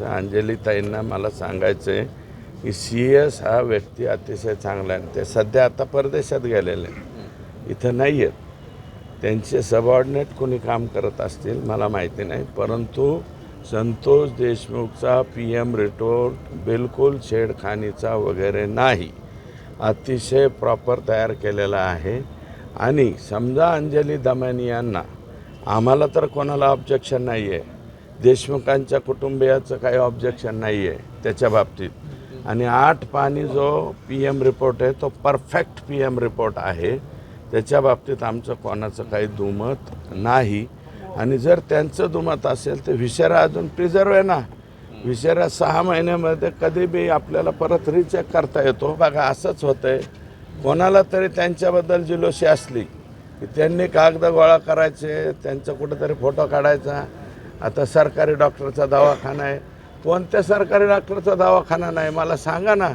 अंजलीताईंना मला सांगायचं आहे की सी एस हा व्यक्ती अतिशय चांगला आहे. ते सध्या आता परदेशात गेलेले आहेत. इथं नाही आहेत. त्यांचे सबऑर्डिनेट कोणी काम करत असतील मला माहिती नाही. परंतु संतोष देशमुखचा पी एम रिटोर्ट बिलकुल छेडखानीचा वगैरे नाही. अतिशय प्रॉपर तयार केलेला आहे. आणि समजा अंजली दमानी यांना आम्हाला तर कोणाला ऑब्जेक्शन नाही आहे देशमुखांच्या कुटुंबियाचं काही ऑब्जेक्शन नाही आहे त्याच्या बाबतीत. आणि आठ पाणी जो पी एम रिपोर्ट आहे तो परफेक्ट पी एम रिपोर्ट आहे. त्याच्या बाबतीत आमचं कोणाचं काही दुमत नाही. आणि जर त्यांचं दुमत असेल तर विषारा अजून प्रिझर्व आहे ना. विषारा सहा महिन्यामध्ये कधी बी आपल्याला परत रिचेक करता येतो. बघा असंच होतं आहे कोणाला तरी त्यांच्याबद्दल जिलोशी असली की त्यांनी कागद गोळा करायचे त्यांचा कुठेतरी फोटो काढायचा. आता सरकारी डॉक्टरचा दवाखाना आहे. कोणत्या सरकारी डॉक्टरचा दवाखाना नाही? मला सांगा ना.